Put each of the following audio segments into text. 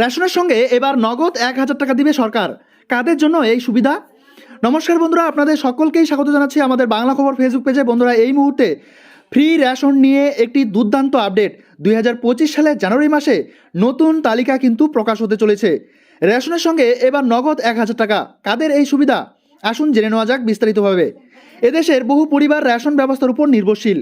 রেশনের সঙ্গে এবার নগদ এক হাজার টাকা দিবে সরকার। কাদের জন্য এই সুবিধা? নমস্কার বন্ধুরা, আপনাদের সকলকেই স্বাগত জানাচ্ছি আমাদের বাংলা খবর ফেসবুক পেজে বন্ধুরা, এই মুহূর্তে ফ্রি রেশন নিয়ে একটি দুর্দান্ত আপডেট দুই হাজার পঁচিশ সালের জানুয়ারি মাসে নতুন তালিকা কিন্তু প্রকাশ হতে চলেছে। রেশনের সঙ্গে এবার নগদ এক হাজার টাকা। কাদের এই সুবিধা? আসুন জেনে নেওয়া যাক বিস্তারিতভাবে। এদেশের বহু পরিবার রেশন ব্যবস্থার উপর নির্ভরশীল।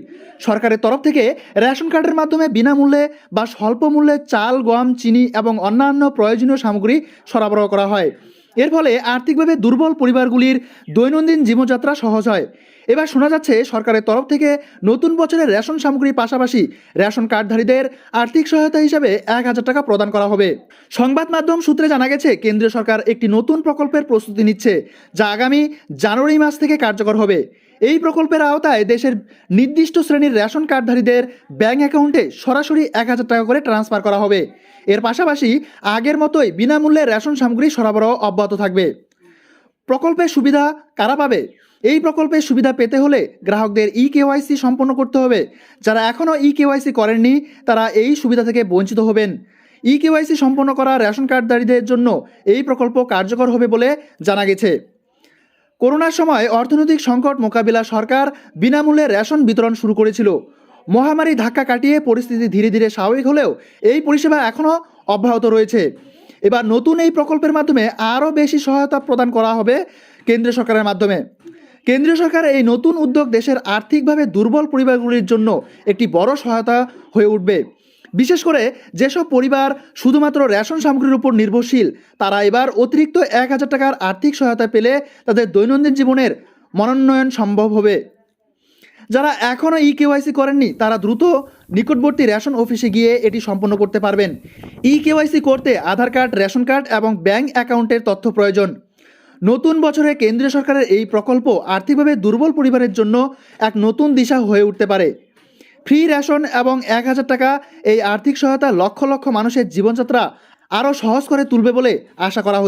সরকারের তরফ থেকে রেশন কার্ডের মাধ্যমে বিনামূল্যে বা স্বল্প মূল্যে চাল, গম, চিনি এবং অন্যান্য প্রয়োজনীয় সামগ্রী সরবরাহ করা হয়। এর ফলে আর্থিকভাবে দুর্বল পরিবারগুলির দৈনন্দিন জীবনযাত্রা সহজ হয়। এবার শোনা যাচ্ছে, সরকারের তরফ থেকে নতুন বছরের রেশন সামগ্রীর পাশাপাশি রেশন কার্ডধারীদের আর্থিক সহায়তা হিসাবে এক হাজার টাকা প্রদান করা হবে। সংবাদ মাধ্যম সূত্রে জানা গেছে, কেন্দ্রীয় সরকার একটি নতুন প্রকল্পের প্রস্তুতি নিচ্ছে, যা আগামী জানুয়ারি মাস থেকে কার্যকর হবে। এই প্রকল্পের আওতায় দেশের নির্দিষ্ট শ্রেণির রেশন কার্ডধারীদের ব্যাংক অ্যাকাউন্টে সরাসরি এক হাজার টাকা করে ট্রান্সফার করা হবে। এর পাশাপাশি আগের মতোই বিনামূল্যে রেশন সামগ্রী সরবরাহ অব্যাহত থাকবে। প্রকল্পের সুবিধা কারা পাবে? এই প্রকল্পের সুবিধা পেতে হলে গ্রাহকদের ই কেওয়াইসি সম্পন্ন করতে হবে। যারা এখনও ই কেওয়াইসি করেননি, তারা এই সুবিধা থেকে বঞ্চিত হবেন। ই কেওয়াইসি সম্পন্ন করা রেশন কার্ডধারীদের জন্য এই প্রকল্প কার্যকর হবে বলে জানা গেছে। করোনার সময় অর্থনৈতিক সংকট মোকাবিলা সরকার বিনামূল্যে রেশন বিতরণ শুরু করেছিল। মহামারী ধাক্কা কাটিয়ে পরিস্থিতি ধীরে ধীরে স্বাভাবিক হলেও এই পরিষেবা এখনও অব্যাহত রয়েছে। এবার নতুন এই প্রকল্পের মাধ্যমে আরও বেশি সহায়তা প্রদান করা হবে কেন্দ্রীয় সরকারের মাধ্যমে। কেন্দ্রীয় সরকার এই নতুন উদ্যোগ দেশের আর্থিকভাবে দুর্বল পরিবারগুলির জন্য একটি বড় সহায়তা হয়ে উঠবে। বিশেষ করে যেসব পরিবার শুধুমাত্র রেশন সামগ্রীর উপর নির্ভরশীল, তারা এবার অতিরিক্ত এক হাজার টাকার আর্থিক সহায়তা পেলে তাদের দৈনন্দিন জীবনের মনোন্নয়ন সম্ভব হবে। যারা এখনও ই কেওয়াইসি করেননি, তারা দ্রুত নিকটবর্তী রেশন অফিসে গিয়ে এটি সম্পন্ন করতে পারবেন। ই কেওয়াইসি করতে আধার কার্ড, রেশন কার্ড এবং ব্যাংক অ্যাকাউন্টের তথ্য প্রয়োজন। নতুন বছরে কেন্দ্রীয় সরকারের এই প্রকল্প আর্থিকভাবে দুর্বল পরিবারের জন্য এক নতুন দিশা হয়ে উঠতে পারে। ফ্রি রেশন এবং এক হাজার টাকা এই আর্থিক সহায়তা লক্ষ লক্ষ মানুষের জীবনযাত্রা আরও সহজ করে তুলবে বলে আশা করা হচ্ছে।